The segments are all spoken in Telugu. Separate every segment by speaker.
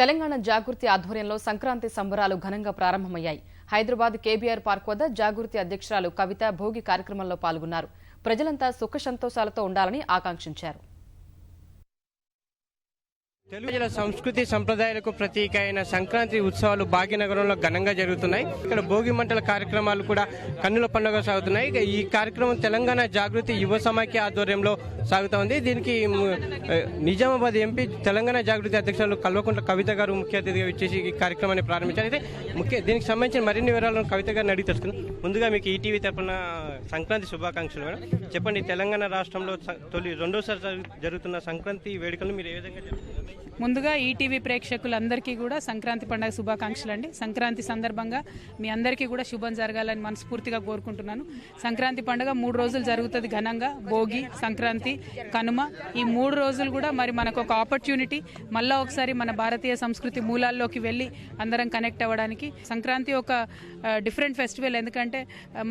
Speaker 1: తెలంగాణ జాగృతి ఆధ్వర్యంలో సంక్రాంతి సంబరాలు ఘనంగా ప్రారంభమయ్యాయి. హైదరాబాద్ కేబీఆర్ పార్క్ వద్ద జాగృతి అధ్యక్షురాలు కవిత భోగి కార్యక్రమంలో పాల్గొన్నారు. ప్రజలంతా సుఖ సంతోషాలతో ఉండాలని ఆకాంక్షించారు.
Speaker 2: తెలుగు ప్రజల సంస్కృతి సంప్రదాయాలకు ప్రతీక అయిన సంక్రాంతి ఉత్సవాలు భాగ్యనగరంలో ఘనంగా జరుగుతున్నాయి. ఇక్కడ భోగి మంటల కార్యక్రమాలు కూడా కన్నుల పండుగ సాగుతున్నాయి. ఈ కార్యక్రమం తెలంగాణ జాగృతి యువ సమాఖ్య ఆధ్వర్యంలో సాగుతా ఉంది. దీనికి నిజామాబాద్ ఎంపీ తెలంగాణ జాగృతి అధ్యక్షులు కల్వకుంట్ల కవిత గారు ముఖ్య అతిథిగా ఇచ్చేసి ఈ కార్యక్రమాన్ని ప్రారంభించారు. అయితే ముఖ్య దీనికి సంబంధించిన మరిన్ని వివరాలను కవిత గారిని అడిగి తెలుసుకుందాం. ముందుగా మీకు ఈటీవీ తరపున సంక్రాంతి శుభాకాంక్షలు మేడం. చెప్పండి తెలంగాణ రాష్ట్రంలో తొలి రెండోసారి జరుగుతున్న సంక్రాంతి వేడుకలు మీరు ఏ విధంగా జరుపుతున్నారు
Speaker 3: ముందుగా ఈటీవీ ప్రేక్షకులందరికీ కూడా సంక్రాంతి పండుగ శుభాకాంక్షలు అండి సంక్రాంతి సందర్భంగా మీ అందరికీ కూడా శుభం జరగాలని మనస్ఫూర్తిగా కోరుకుంటున్నాను. సంక్రాంతి పండుగ మూడు రోజులు జరుగుతుంది ఘనంగా. భోగి సంక్రాంతి కనుమ. ఈ మూడు రోజులు కూడా మరి మనకు ఒక ఆపర్చునిటీ మళ్ళా ఒకసారి మన భారతీయ సంస్కృతి మూలాల్లోకి వెళ్ళి అందరం కనెక్ట్ అవ్వడానికి. సంక్రాంతి ఒక డిఫరెంట్ ఫెస్టివల్ ఎందుకంటే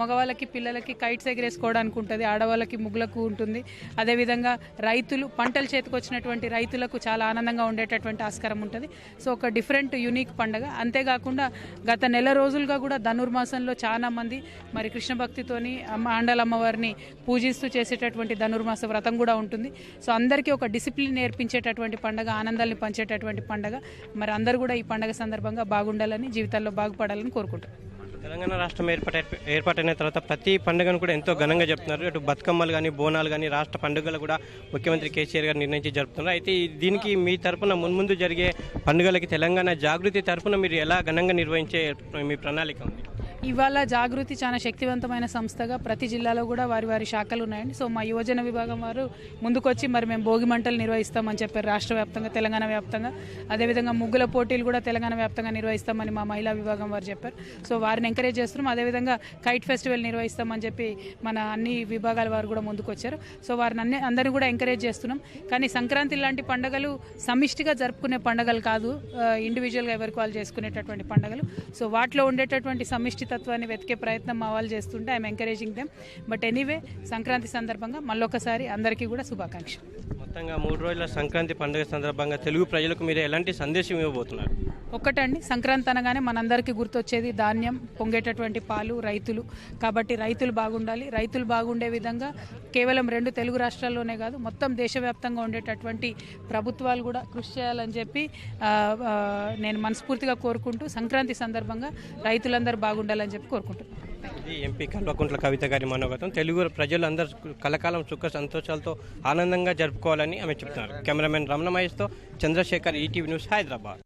Speaker 3: మగవాళ్ళకి పిల్లలకి కైట్స్ ఎగరేసుకోవడానికి ఉంటుంది ఆడవాళ్ళకి ముగ్గులకు ఉంటుంది. అదేవిధంగా రైతులు పంటలు చేతికొచ్చినటువంటి రైతులకు చాలా ఆనందంగా ఉండేటటువంటి ఆస్కారం ఉంటుంది. సో ఒక డిఫరెంట్ యునిక్ పండుగ. అంతేకాకుండా గత నెల రోజులుగా కూడా ధనుర్మాసంలో చాలా మంది మరి కృష్ణ భక్తితోని అమ్మ అమ్మవారిని పూజిస్తూ చేసేటటువంటి ధనుర్మాస వ్రతం కూడా ఉంటుంది. సో అందరికీ ఒక డిసిప్లిన్ నేర్పించేటటువంటి పండుగ ఆనందాన్ని పంచేటటువంటి పండుగ. మరి అందరూ కూడా ఈ పండుగ సందర్భంగా బాగుండాలని జీవితాల్లో బాగుపడాలని కోరుకుంటున్నాను
Speaker 2: తెలంగాణ రాష్ట్రం ఏర్పాటు ఏర్పాటైన తర్వాత ప్రతి పండుగను కూడా ఎంతో ఘనంగా చెప్తున్నారు అటు బతుకమ్మలు కానీ బోనాలు కానీ రాష్ట్ర పండుగలు కూడా ముఖ్యమంత్రి కేసీఆర్ గారు నిర్ణయించి జరుపుతున్నారు. అయితే దీనికి మీ తరఫున మున్ముందు జరిగే పండుగలకి తెలంగాణ జాగృతి తరఫున మీరు ఎలా ఘనంగా నిర్వహించే మీ ప్రణాళిక ఉంది?
Speaker 3: ఇవాళ జాగృతి చాలా శక్తివంతమైన సంస్థగా ప్రతి జిల్లాలో కూడా వారి వారి శాఖలు ఉన్నాయండి. సో మా యువజన విభాగం వారు ముందుకొచ్చి మరి మేము భోగి మంటలు నిర్వహిస్తామని చెప్పారు రాష్ట్ర వ్యాప్తంగా తెలంగాణ వ్యాప్తంగా. అదేవిధంగా ముగ్గుల పోటీలు కూడా తెలంగాణ వ్యాప్తంగా నిర్వహిస్తామని మా మహిళా విభాగం వారు చెప్పారు. సో వారిని ఎంకరేజ్ చేస్తున్నాం. అదేవిధంగా కైట్ ఫెస్టివల్ నిర్వహిస్తామని చెప్పి మన అన్ని విభాగాల వారు కూడా ముందుకొచ్చారు. సో వారిని అన్ని అందరినీ కూడా ఎంకరేజ్ చేస్తున్నాం. కానీ సంక్రాంతి లాంటి పండుగలు సమిష్టిగా జరుపుకునే పండుగలు కాదు. ఇండివిజువల్గా ఎవరికి వాళ్ళు చేసుకునేటటువంటి పండుగలు. సో వాటిలో ఉండేటటువంటి సమిష్టి సమిష్టితత్వాన్ని వెతికే ప్రయత్నం మా వాళ్ళు చేస్తుంటే I'm encouraging them but anyway Sankranti సందర్భంగా మళ్ళొకసారి అందరికీ కూడా శుభాకాంక్షలు.
Speaker 2: మొత్తంగా మూడు రోజుల సంక్రాంతి పండుగ సందర్భంగా తెలుగు ప్రజలకు మీరు ఎలాంటి సందేశం ఇవ్వబోతున్నారు?
Speaker 3: ఒక్కటండి సంక్రాంతి అనగానే మనందరికీ గుర్తొచ్చేది ధాన్యం పొంగేటటువంటి పాలు రైతులు. కాబట్టి రైతులు బాగుండాలి. రైతులు బాగుండే విధంగా కేవలం రెండు తెలుగు రాష్ట్రాల్లోనే కాదు మొత్తం దేశవ్యాప్తంగా ఉండేటటువంటి ప్రభుత్వాలు కూడా కృషి చేయాలని చెప్పి నేను మనస్ఫూర్తిగా కోరుకుంటూ సంక్రాంతి సందర్భంగా రైతులందరూ ఉండాలని చెప్పి కోరుకుంటున్నాను
Speaker 2: ఇది ఎంపీ కల్వకుంట్ల కవిత గారి మనోగతం. తెలుగు ప్రజలందరూ కలకాలం సుఖ సంతోషాలతో ఆనందంగా జరుపుకోవాలని ఆమె చెప్తున్నారు. కెమెరామెన్ రమణ మహేష్తో చంద్రశేఖర్ ఈటీవీ న్యూస్ హైదరాబాద్.